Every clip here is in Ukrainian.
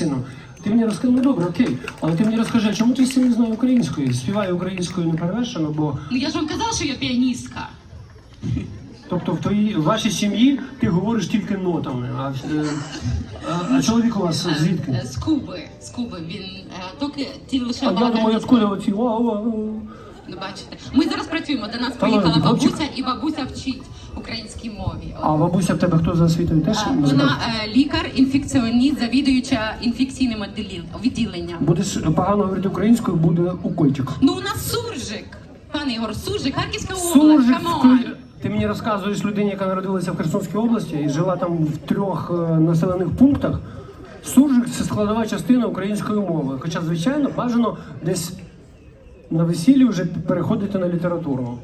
сину. Ти мені розкажи, ну добре, окей, але ти мені розкажи, чому твій син не знає української? Співає українською не перевершено, бо Ну я ж вам казала, що я піаністка. тобто в твоїй в вашій сім'ї ти говориш тільки нотами. А, е, а, а чоловік у вас звідки? Е, З Куби. З Куби. Він е, тільки ті лише А я думаю, откуда оці вау, вау. Ну, бачите. Ми зараз працюємо. До нас приїхала бабуся, і бабуся вчить українській мові. А бабуся в тебе хто за освітою теж? Е. Вона е, лікар, інфекціоніст, завідуюча інфекційним відділенням. Будеш погано говорити українською, буде укольчик. Ну у нас суржик. Пане Ігор, суржик, Харківська область. Суржик камон. Ти мені розказуєш людині, яка народилася в Херсонській області і жила там в трьох е, населених пунктах. Суржик це складова частина української мови. Хоча, звичайно, бажано десь на весіллі вже переходити на літературу.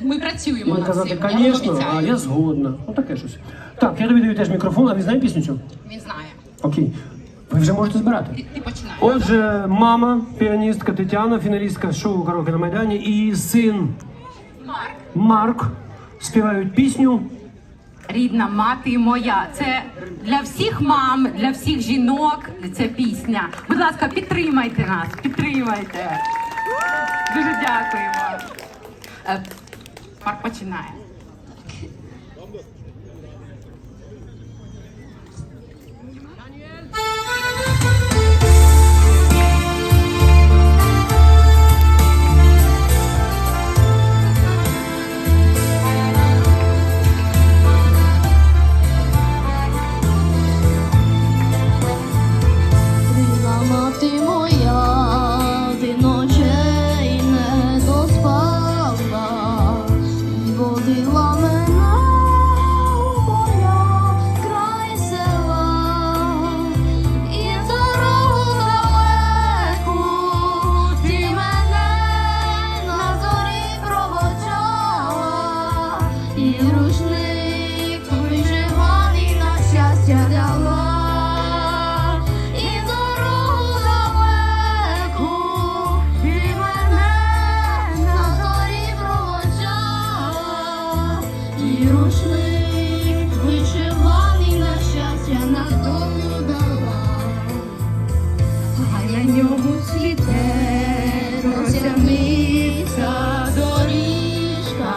Ми працюємо не казати, я звісно, а я згодна. Ну таке щось. Так, я тобі даю теж мікрофон, а він знає пісню цю? Він знає. Окей. Ви вже можете збирати. Ти, ти починаєш. Отже, мама, піаністка Тетяна, фіналістка шоу «Караоке на Майдані і син Марк. Марк співають пісню. Рідна мати моя. Це для всіх мам, для всіх жінок. Ця пісня. Будь ласка, підтримайте нас, підтримайте. Дуже дякуємо. Е, Марк починає. Щастя. І дорогу далеку, і мене на зорі і рушник вишиваний на на долю дала, а на ньому цвіте розтягниться доріжка,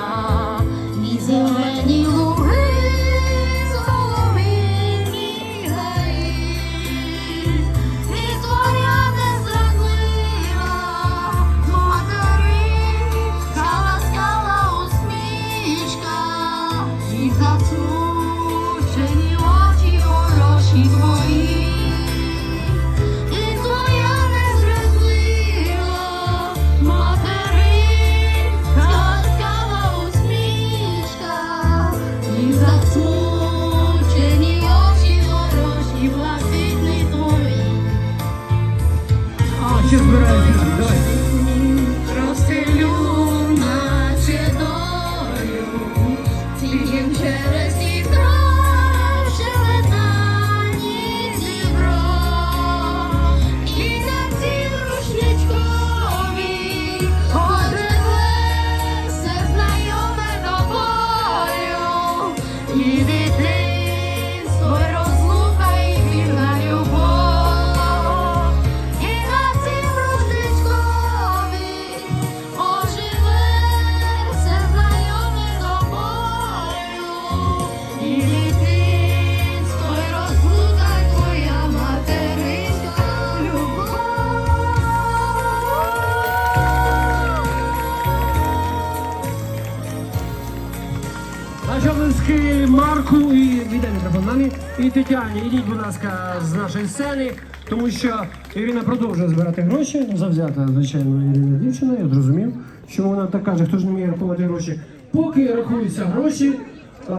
Наші облиски Марку і віддай мікрофон і Тетяні. Ідіть, будь ласка, з нашої сцени, тому що Ірина продовжує збирати гроші. Ну, Завзята, звичайно, Ірина дівчина. Я зрозумів, чому вона так каже, хто ж не вміє рахувати гроші. Поки рахуються гроші,